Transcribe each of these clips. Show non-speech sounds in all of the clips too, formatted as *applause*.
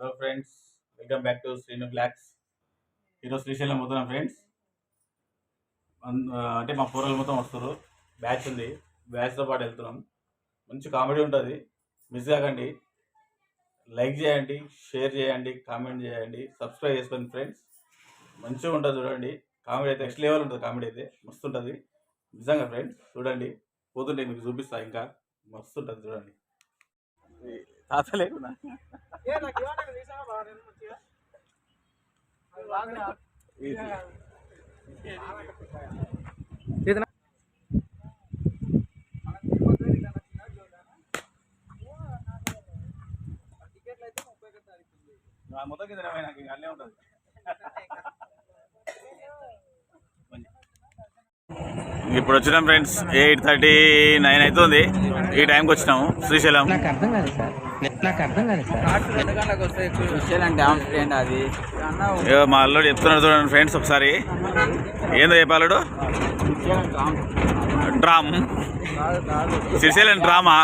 Hello friends welcome back to Srinu vlogs ఈరోజు శ్రీశైలం పోతున్నాం friends అంటే మా పూర్వలు మొత్తం వస్తారు బ్యాచ్ ఉంది. బ్యాచ్తో పాటు వెళ్తున్నాం. మంచి కామెడీ ఉంటుంది. మిస్ కాకండి. లైక్ చేయండి షేర్ చేయండి కామెంట్ చేయండి సబ్స్క్రైబ్ చేసుకోండి ఫ్రెండ్స్ మంచిగా ఉంటుంది చూడండి. కామెడీ అయితే నెక్స్ట్ లెవెల్ ఉంటుంది కామెడీ అయితే. మస్తు ఉంటుంది. నిజంగా ఫ్రెండ్స్ చూడండి. పోతుంటే మీకు చూపిస్తా ఇంకా. మస్తు ఉంటుంది చూడండి. తాత లేకుండా నా. మొత్తం కింద నాకు ఇంకా అల్లే ఉంటుంది. ఇప్పుడు వచ్చినాం ఫ్రెండ్స్ ఎయిట్ థర్టీ నైన్ అవుతుంది. ఈ టైంకి వచ్చినాము. శ్రీశైలం. నాకు అర్థం కాదు సార్. నాకు అర్థం సార్. మా అల్లుడు చెప్తున్నాడు చూడండి ఫ్రెండ్స్ ఒకసారి. ఏందో చెప్పాలడు డ్రామ్. శ్రీశైలం డ్రామా?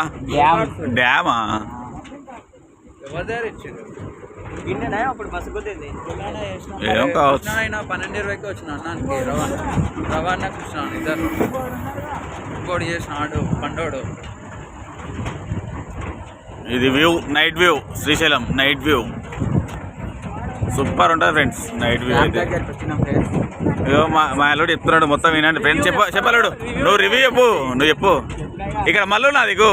డ్యామా? ఏం కావచ్చు? పన్నెండు ఇరవైకి వచ్చిన అన్నానికి రవాణా రవాణాకి వచ్చిన ఇద్దరు. ఇంకోటి చేసిన ఆడు పండోడు. ఇది view night view Srisailam night view super ఉంటుంది ఫ్రెండ్స్ నైట్ వ్యూ అయితే. మా మా అల్లుడు చెప్తున్నాడు మొత్తం వినండి. ఫ్రెండ్స్ చెప్ప చెప్పలేడు. నువ్వు రివ్యూ చెప్పు నువ్వు చెప్పు. ఇక్కడ మళ్ళీ నా దిగు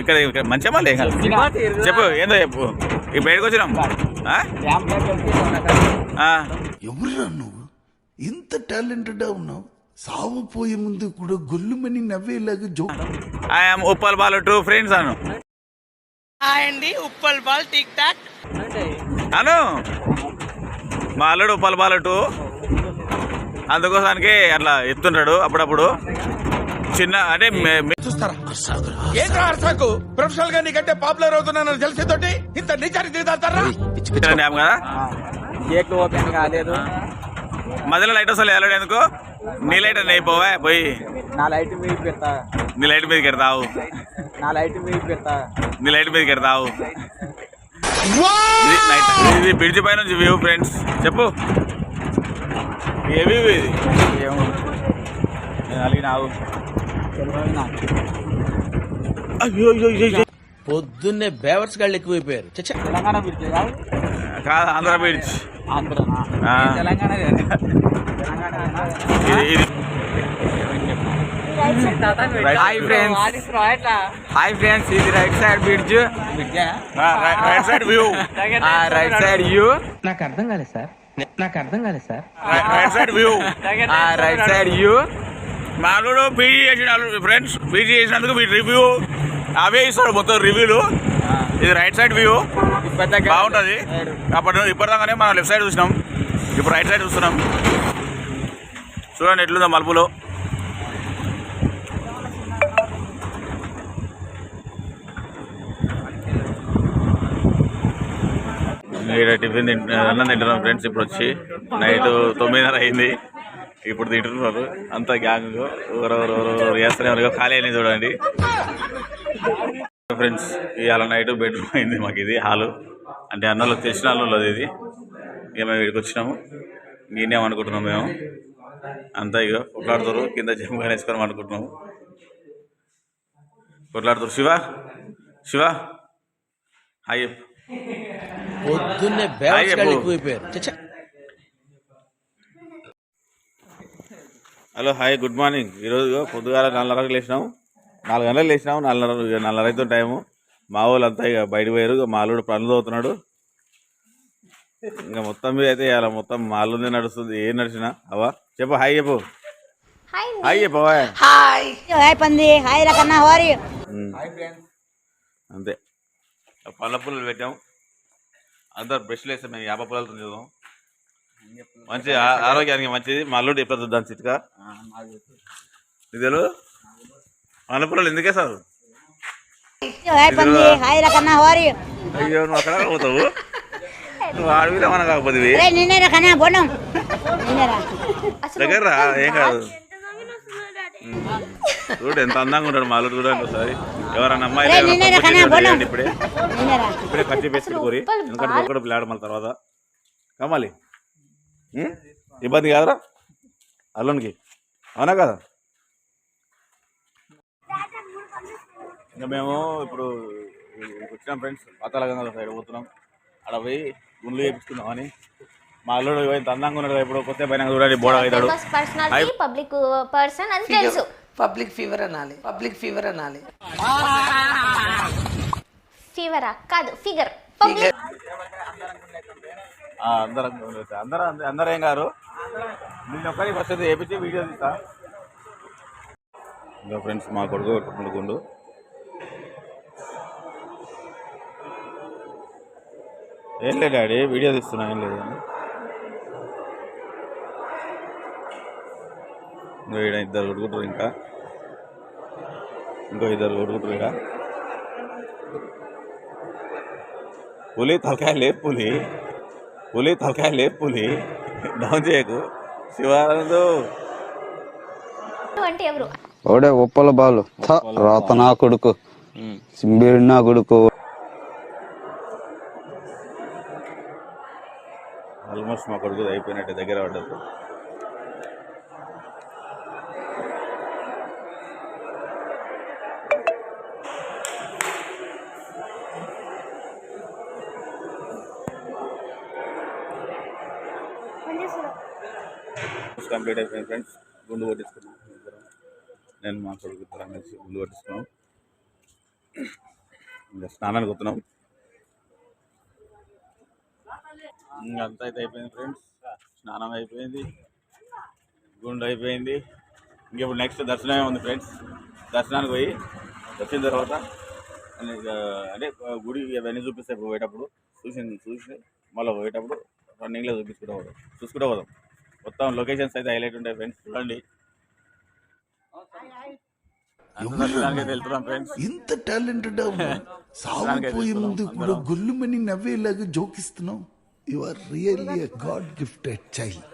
ఇక్కడ ఇక్కడ మంచిగా మళ్ళీ. చెప్పు ఏందో చెప్పు. ఇక బయటకు వచ్చినాం. ఎవరురా నువ్వు? ఇంత టాలెంటెడ్ ఉన్నావు. సావు పోయే ముందు కూడా గొల్లుమని నవ్వేలాగా జో I am Uppal Balu two friends అను. అను మా అల్లుడు ఉప్పల్ బాలు టూ అందుకోసానికి అట్లా ఎత్తుంటాడు అప్పుడప్పుడు. చిన్న అంటే అర్సాకు ప్రొఫెషనల్గా నీకంటే పాపులర్ అవుతున్నానని తెలిసేతోటి ఇంత నిజానికి దిగుతారా కదా? గేట్లు ఓపెన్ కాలేదు. మధ్యలో లైట్ వస్తలే అల్లుడు ఎందుకు? నీ లైట్ అని అయిపోవా పోయి. నా లైట్ మీద పెడతా. నీ లైట్ మీదకి ఎడతావు నా లైట్ మీద పెడతా. నీ లైట్ మీదకి ఎడతావు ఇది బ్రిడ్జ్ పై నుంచి వ్యూ ఫ్రెండ్స్ చెప్పు. ఏ వ్యూ ఇది ఏమో. నేను అలిగినావు. పొద్దున్నే బేవర్స్ గాళ్ళు ఎక్కువైపోయారు. తెలంగాణ బ్రిడ్జ్ కాదు? కాదు ఆంధ్ర బ్రిడ్జ్. ఆంధ్రనా? ఆ. తెలంగాణ తెలంగాణ ఇది ఇది. హాయ్ ఫ్రెండ్స్ హాయ్ ఫ్రెండ్స్ ఇది right side bridge right side view right side you నాకు అర్థం కాలేదు సార్. నాకు అర్థం కాలేదు sir. Right side view right side you మామూలు పీజీ చేసిన ఫ్రెండ్స్ పీజీ చేసినందుకు మీ రివ్యూ అవే ఇస్తాడు మొత్తం రివ్యూలు ఇది రైట్ సైడ్ వ్యూ బాగుంటుంది. అప్పటి నుంచి ఇప్పటిదాకానే మనం లెఫ్ట్ సైడ్ చూసినాం. ఇప్పుడు రైట్ సైడ్ చూస్తున్నాం. చూడండి ఎట్లుందో మలుపులో. ఇక్కడ టిఫిన్ అన్నం తింటున్నాం ఫ్రెండ్స్ ఇప్పుడు వచ్చి నైట్ తొమ్మిదిన్నర అయింది. ఇప్పుడు తింటున్నారు అంత గ్యాంగ్ ఎవరెవరు ఉన్నారు ఖాళీ అయినాయి చూడండి. ఫ్రెండ్స్ ఇవాళ నైట్ బెడ్రూమ్ అయింది మాకు ఇది హాలు. అంటే అన్నంలో తెలిసిన వాళ్ళు ఇది. ఇక మేము ఇక్కడికి వచ్చినాము. నేనేం అనుకుంటున్నాం మేము. అంతా ఇక కొట్లాడుతారు. కింద జమ్గా వేసుకొని అనుకుంటున్నాము కొట్లాడుతారు. శివ శివ. హాయ్ పొద్దున్నే. గాళ్ళు ఎక్కువైపోయారు హలో హాయ్ గుడ్ మార్నింగ్. ఈరోజు పొద్దుగాల నాలుగున్నరకు లేచినాం నాలుగు గంటలకు లేచినాం నాలుగున్నర నాలుగున్నర అవుతుంది టైము. మా వాళ్ళు అంతా ఇక బయటకు పోయారు. ఇక మా అల్లుడు పనులు అవుతున్నాడు ఇంకా మొత్తం మీద అయితే ఇవాళ మొత్తం మా అల్లుంది నడుస్తుంది. ఏం నడిచినా? అవా చెప్పు హాయ్ చెప్పు. హాయ్ చెప్పు హాయ్. పంది. హాయ్ రకన్నా. హోరీ ఉమ్. అంతే. పళ్ళ పుల్లలు పెట్టాం అందరు బ్రష్లు వేస్తాం మేము యాప పుల్లలతో చూద్దాం మంచి ఆరోగ్యానికి మంచిది. మా అల్లుడు చెప్పదు దాని చిట్కా. ఇదేలు పళ్ళ పుల్లలు ఎందుకే సార్? హాయ్ పంది హాయ్ రకన్నా హోరీ అయ్యో నువ్వు అక్కడ పోతావు? నువ్వు ఆడవిలో మన కాకపోతే దగ్గర రా, ఏం కాదు. చూడు ఎంత అందంగా ఉంటాడు మా అల్లుడు చూడండి ఒకసారి. ఎవరన్నా అమ్మాయి. ఇప్పుడే. ఇప్పుడే ఖర్చు పెట్టుకోరి ఎందుకంటే ఒక్కడు పిల్లాడు మళ్ళీ తర్వాత. కమ్మాలి? ఇబ్బంది కాదురా. అల్లునికి. అవునా కదా? ఇంకా మేము ఇప్పుడు వచ్చినాం ఫ్రెండ్స్. పాతాళగంగా సైడ్ పోతున్నాం. అక్కడ పోయి గుండ్లు చేపించుకుందాం అని. మా అల్లుడు ఇంత అందంగా ఉన్నాడు ఇప్పుడు కొత్త పైన చూడండి బోడ అవుతాడు. పర్సనాలిటీ పబ్లిక్ పర్సన్ అని తెలుసు. పబ్లిక్ ఫీవర్ అనాలి. పబ్లిక్ ఫీవర్ అనాలి. ఫీవరా కాదు ఫిగర్ పబ్లిక్ అందరం అందరూ అందరూ ఏం గారు నేను ఒక్కరికి ఫస్ట్ అయితే చేపించి వీడియో తీస్తా. ఇంకా ఫ్రెండ్స్ మా కొడుకు కొట్టుకుంటూ గుండు. ఏం లేదు డాడీ వీడియో తీస్తున్నా ఏం లేదు. ఇంకో ఈడ ఇద్దరు కొట్టుకుంటారు ఇంకా. ఇంకో ఇద్దరు కొట్టుకుంటారు ఇక పులి తలకాయ లేదు పులి. పులి తలకాయ లేదు పులి. డౌన్ చేయకు. శివానందు. అంటే ఎవరు? ఓడే ఉప్పల బాలు. రాత నా కొడుకు. సింబేడు నా కొడుకు. ఆల్మోస్ట్ మా కొడుకు అయిపోయినట్టు దగ్గర పడ్డది కంప్లీట్ అయిపోయింది ఫ్రెండ్స్. గుండు కొట్టించుకున్నాం. నేను మా కొడుకు కలిసి గుండు కొట్టించుకున్నాం ఇంకా స్నానానికి వస్తున్నాం. ఇంకా అంతా అయితే అయిపోయింది ఫ్రెండ్స్. స్నానం అయిపోయింది. గుండు అయిపోయింది. ఇంక ఇప్పుడు నెక్స్ట్ దర్శనమే ఉంది ఫ్రెండ్స్. దర్శనానికి పోయి వచ్చిన తర్వాత అంటే గుడి అవన్నీ ఇప్పుడు పోయేటప్పుడు చూసి చూసి మళ్ళీ పోయేటప్పుడు రన్నింగ్లో చూపించుకుంటూ పోదాం. చూసుకుంటూ పోదాం. మొత్తం లొకేషన్స్ అయితే హైలైట్ ఉంటాయి ఫ్రెండ్స్ చూడండి. వెళ్తున్నాం ఫ్రెండ్స్. ఇంత టాలెంటెడ్ *laughs* సాగిపోయే ముందు కూడా గొల్లుమని నవ్వేలాగా జోకిస్తున్నావు you are really god gifted child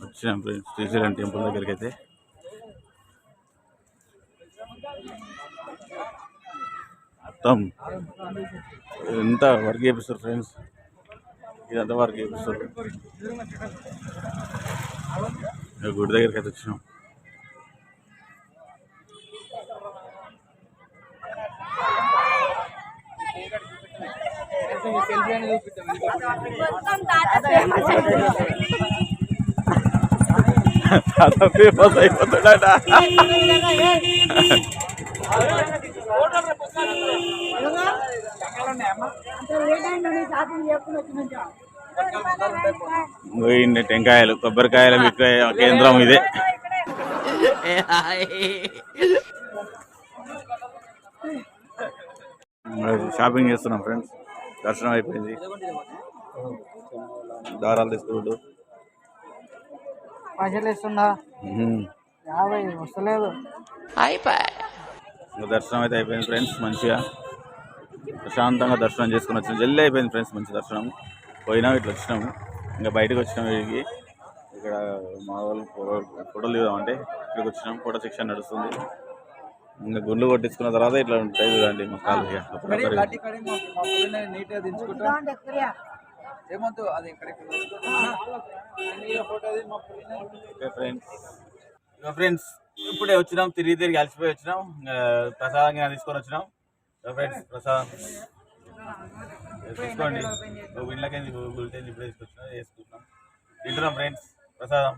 వచ్చినాం ఫ్రెండ్స్ శ్రీశైలం టెంపుల్ దగ్గరికి అయితే మొత్తం. ఎంత వర్క్ చేపిస్తారు ఫ్రెండ్స్? ఇదంతా వర్క్ చేపిస్తారు ఇక గుడి దగ్గరికి అయితే వచ్చినాం. తాత ఫేమస్ అయిపోతున్నాడా? *laughs* *laughs* ఇన్ని టెంకాయలు కొబ్బరికాయల విక్రయ కేంద్రం ఇదే. షాపింగ్ చేస్తున్నాం ఫ్రెండ్స్. దర్శనం అయిపోయింది. దారాలు తీసుకుంటూ. పైసలు ఇస్తుందా యాభై వస్తలేదు. ఇంకా దర్శనం అయితే అయిపోయింది ఫ్రెండ్స్ మంచిగా. ప్రశాంతంగా దర్శనం చేసుకుని వచ్చినాం. జల్దీ అయిపోయింది ఫ్రెండ్స్ మంచి దర్శనం. పోయినాం ఇట్లా వచ్చినాము. ఇంకా బయటకు వచ్చినాం వీడికి ఇక్కడ మా వాళ్ళు ఫోటో- ఫోటోలు దిగుదామంటే ఇక్కడికి వచ్చినాం. ఫోటో సెక్షన్ నడుస్తుంది. ఇంకా గుండ్లు కొట్టించుకున్న తర్వాత ఇట్లా ఉంటాయి చూడండి మా కాలు ఫ్రెండ్స్. ఫ్రెండ్స్ ఇప్పుడే వచ్చినాం తిరిగి తిరిగి అలసిపోయి వచ్చినాం. ఇంకా ప్రసాదం తీసుకొని వచ్చినాం. ఫ్రెండ్స్ ప్రసాదం. తీసుకోండి. ఒక ఇంట్లోకి గుల్టేజ్ ఇప్పుడే తీసుకొచ్చినా వేసుకుంటున్నాం తింటున్నాం ఫ్రెండ్స్ ప్రసాదం.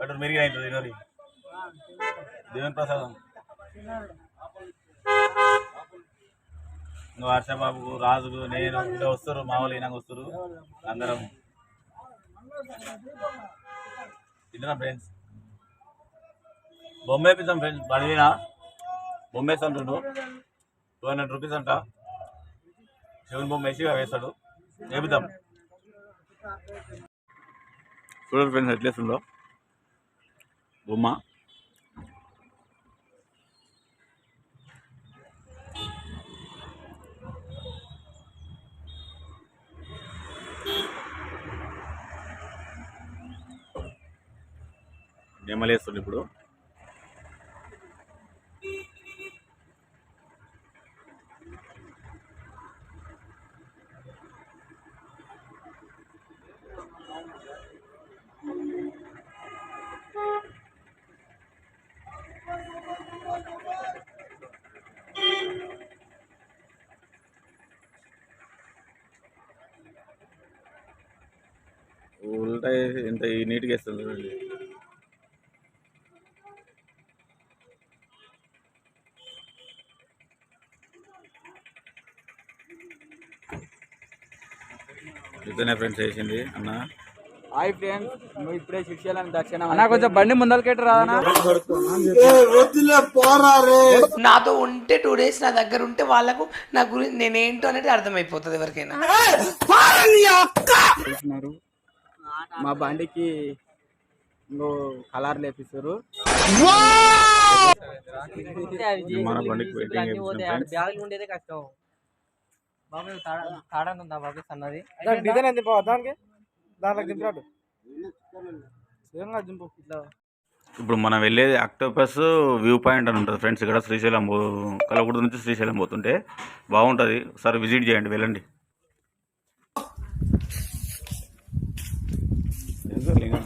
బట్ మీరు ఇంట్లో తినరి. దేవుని ప్రసాదం. ఇంకా వర్షబాబుకు రాజుకు నేను ఇంకా వస్తారు మామూలు ఈయనకు వస్తారు. అందరం. తింటున్నాం ఫ్రెండ్స్ బొమ్మే పిస్తాం ఫ్రెండ్స్ బడిన బొమ్మే అంటుండు. టూ హండ్రెడ్ రూపీస్ అంట. సెవెన్ బొమ్మ వేసి వేస్తాడు. చెబుతాం చూడండి ఫ్రెండ్స్ ఎట్లేస్తుందో బొమ్మ. నెమలేస్తుంది ఇప్పుడు. ఉల్టా ఇంత నీట్గా వేస్తుంది చూడండి. ఇతనే ఫ్రెండ్స్ వేసింది అన్న. హాయ్ ఫ్రెండ్స్ నువ్వు ఇప్పుడే శ్రీశైలం దర్శనం అన్న కొంచెం బండి ముందలకెట్టి రాదనా నాతో ఉంటే టూ డేస్ నా దగ్గర ఉంటే వాళ్ళకు నా గురించి నేనేంటో అనేది అర్థమైపోతుంది ఎవరికైనా. మా బండికి ఇంకో కలర్ లేపిస్తారు. మన బండికి వెయిటింగ్ ఫ్రెండ్స్ బ్యాగులు ఉండేదే కష్టం. బాబు తాడని ఉందా బాబు సన్నది? డిజైన్ ఎంత దానికి? దాంట్లో దింపినట్టు దింపు ఇట్లా. ఇప్పుడు మనం వెళ్ళేది అక్టోపస్ వ్యూ పాయింట్ అని ఉంటుంది ఫ్రెండ్స్. ఇక్కడ శ్రీశైలం కలగుడు నుంచి శ్రీశైలం పోతుంటే బాగుంటుంది. ఒకసారి విజిట్ చేయండి వెళ్ళండి.